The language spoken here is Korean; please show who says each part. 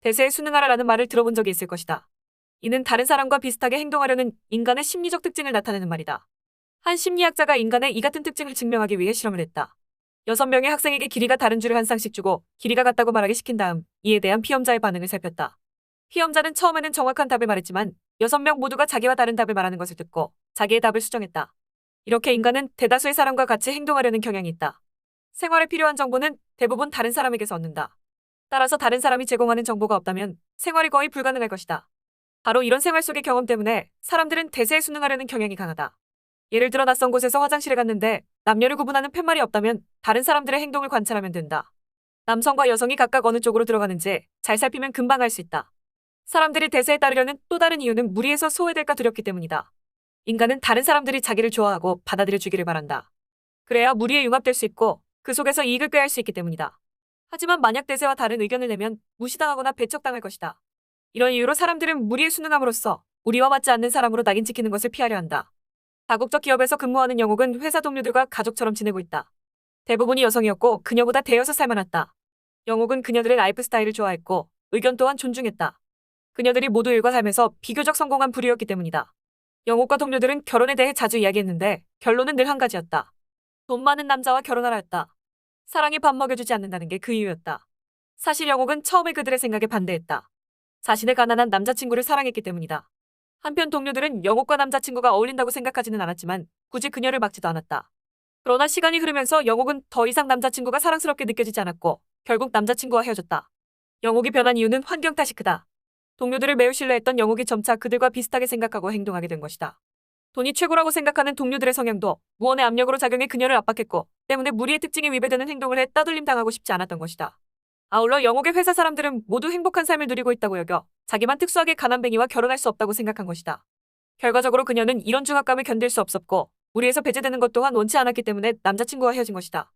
Speaker 1: 대세에 순응하라라는 말을 들어본 적이 있을 것이다. 이는 다른 사람과 비슷하게 행동하려는 인간의 심리적 특징을 나타내는 말이다. 한 심리학자가 인간의 이 같은 특징을 증명하기 위해 실험을 했다. 여섯 명의 학생에게 길이가 다른 줄을 한 쌍씩 주고 길이가 같다고 말하기 시킨 다음 이에 대한 피험자의 반응을 살폈다. 피험자는 처음에는 정확한 답을 말했지만 여섯 명 모두가 자기와 다른 답을 말하는 것을 듣고 자기의 답을 수정했다. 이렇게 인간은 대다수의 사람과 같이 행동하려는 경향이 있다. 생활에 필요한 정보는 대부분 다른 사람에게서 얻는다. 따라서 다른 사람이 제공하는 정보가 없다면 생활이 거의 불가능할 것이다. 바로 이런 생활 속의 경험 때문에 사람들은 대세에 순응하려는 경향이 강하다. 예를 들어 낯선 곳에서 화장실에 갔는데 남녀를 구분하는 팻말이 없다면 다른 사람들의 행동을 관찰하면 된다. 남성과 여성이 각각 어느 쪽으로 들어가는지 잘 살피면 금방 알 수 있다. 사람들이 대세에 따르려는 또 다른 이유는 무리해서 소외될까 두렵기 때문이다. 인간은 다른 사람들이 자기를 좋아하고 받아들여 주기를 바란다. 그래야 무리에 융합될 수 있고 그 속에서 이익을 꾀할 수 있기 때문이다. 하지만 만약 대세와 다른 의견을 내면 무시당하거나 배척당할 것이다. 이런 이유로 사람들은 무리에 순응함으로써 우리와 맞지 않는 사람으로 낙인 찍히는 것을 피하려 한다. 다국적 기업에서 근무하는 영옥은 회사 동료들과 가족처럼 지내고 있다. 대부분이 여성이었고 그녀보다 대여섯 살 많았다. 영옥은 그녀들의 라이프 스타일을 좋아했고 의견 또한 존중했다. 그녀들이 모두 일과 삶에서 비교적 성공한 부류였기 때문이다. 영옥과 동료들은 결혼에 대해 자주 이야기했는데 결론은 늘 한 가지였다. 돈 많은 남자와 결혼하라 였다. 사랑이 밥 먹여주지 않는다는 게 그 이유였다. 사실 영옥은 처음에 그들의 생각에 반대했다. 자신의 가난한 남자친구를 사랑했기 때문이다. 한편 동료들은 영옥과 남자친구가 어울린다고 생각하지는 않았지만 굳이 그녀를 막지도 않았다. 그러나 시간이 흐르면서 영옥은 더 이상 남자친구가 사랑스럽게 느껴지지 않았고 결국 남자친구와 헤어졌다. 영옥이 변한 이유는 환경 탓이 크다. 동료들을 매우 신뢰했던 영옥이 점차 그들과 비슷하게 생각하고 행동하게 된 것이다. 돈이 최고라고 생각하는 동료들의 성향도 무언의 압력으로 작용해 그녀를 압박했고 때문에 무리의 특징에 위배되는 행동을 해 따돌림 당하고 싶지 않았던 것이다. 아울러 영옥의 회사 사람들은 모두 행복한 삶을 누리고 있다고 여겨 자기만 특수하게 가난뱅이와 결혼할 수 없다고 생각한 것이다. 결과적으로 그녀는 이런 중압감을 견딜 수 없었고 무리에서 배제되는 것 또한 원치 않았기 때문에 남자친구와 헤어진 것이다.